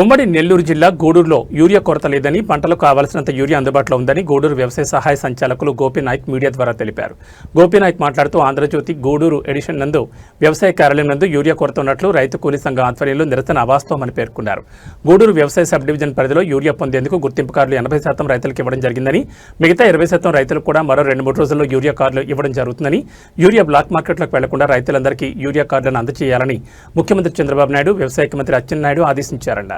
ఉమ్మడి నెల్లూరు జిల్లా గూడూరులో యూరియా కొరత లేదని పంటలకు కావాల్సినంత యూరియా అందుబాటులో ఉందని గూడూరు వ్యవసాయ సహాయ సంచాలకులు గోపీనాయక్ మీడియా ద్వారా తెలిపారు. గోపీనాయక్ మాట్లాడుతూ ఆంధ్రజ్యోతి గూడూరు ఎడిషన్ నందు వ్యవసాయ కార్యాలయం నందు యూరియా కొరత ఉన్నట్లు రైతు కూలీ సంఘం ఆధ్వర్యంలో నిరసన అవాస్తవమని పేర్కొన్నారు. గూడూరు వ్యవసాయ సబ్ డివిజన్ పరిధిలో యూరియా పొందేందుకు గుర్తింపు కార్డులు ఎనభై శాతం రైతులకు ఇవ్వడం జరిగిందని మిగతా ఇరవై శాతం రైతులకు కూడా మరో రెండు మూడు రోజుల్లో యూరియా కార్డులు ఇవ్వడం జరుగుతుందని యూరియా బ్లాక్ మార్కెట్లకు వెళ్ళకుండా రైతులందరికీ యూరియా కార్డులను అందజేయాలని ముఖ్యమంత్రి చంద్రబాబు నాయుడు వ్యవసాయ మంత్రి అచ్చెన్నాయుడు ఆదేశించారన్నారు.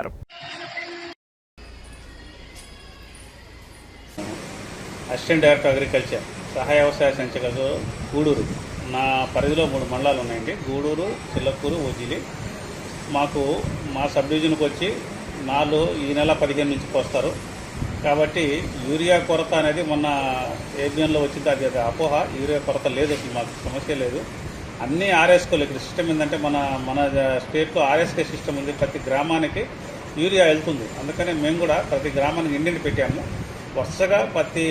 అసిస్టెంట్ డైరెక్టర్ అగ్రికల్చర్ సహాయ వ్యవసాయ సంచాలకులు గూడూరు. నా పరిధిలో మూడు మండలాలు ఉన్నాయండి. గూడూరు చిల్లకూరు ఓజిలి మాకు మా సబ్ డివిజన్కి వచ్చి నాలుగు ఈ నెల పదిహేను నుంచి పోస్తారు కాబట్టి యూరియా కొరత అనేది మొన్న ఏబిఎన్లో వచ్చింది. అది అది అపోహ. యూరియా కొరత లేదు అసలు మాకు సమస్య లేదు. అన్ని ఆర్ఎస్కోలు. ఇక్కడ సిస్టమ్ ఏంటంటే మన మన స్టేట్లో ఆర్ఎస్కే సిస్టమ్ ఉంది. ప్రతి గ్రామానికి యూరియా వెళ్తుంది. అందుకనే మేము కూడా ప్రతి గ్రామానికి ఇండిని పెట్టాము. వరుసగా ప్రతి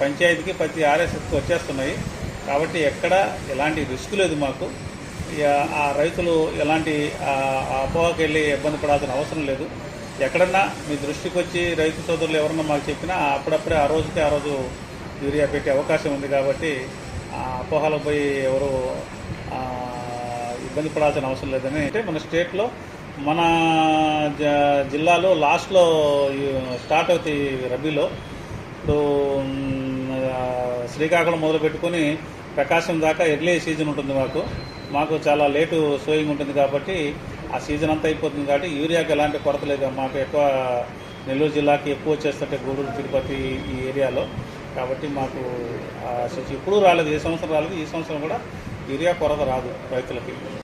పంచాయతీకి ప్రతి ఆర్ఎస్ఎస్కి వచ్చేస్తున్నాయి. కాబట్టి ఎక్కడ ఎలాంటి రిస్క్ లేదు మాకు. ఇక ఆ రైతులు ఎలాంటి అపోహకి వెళ్ళి ఇబ్బంది పడాల్సిన అవసరం లేదు. ఎక్కడన్నా మీ దృష్టికి వచ్చి రైతు సోదరులు ఎవరన్నా మాకు చెప్పినా అప్పుడప్పుడే ఆ రోజుకి ఆ రోజు యూరియా పెట్టే అవకాశం ఉంది కాబట్టి ఆ అపోహలకు పోయి ఎవరు ఇబ్బంది పడాల్సిన అవసరం లేదని అంటే మన స్టేట్లో మన జ- జిల్లాలో లాస్ట్లో స్టార్ట్ అవుతాయి రబీలో. ఇప్పుడు శ్రీకాకుళం మొదలు పెట్టుకొని ప్రకాశం దాకా ఎర్లీ సీజన్ ఉంటుంది మాకు. మాకు చాలా లేటు సోయింగ్ ఉంటుంది కాబట్టి ఆ సీజన్ అంతా అయిపోతుంది కాబట్టి యూరియాకి ఎలాంటి కొరత లేదు. మాకు ఎక్కువ నెల్లూరు జిల్లాకి ఎక్కువ వచ్చేస్తుంటే గూడూరు తిరుపతి ఈ ఏరియాలో. కాబట్టి మాకు ఆ ఇప్పుడు రాలేదు. ఏ సంవత్సరం రాలేదు. ఈ సంవత్సరం కూడా యూరియా కొరత రాదు రైతులకి.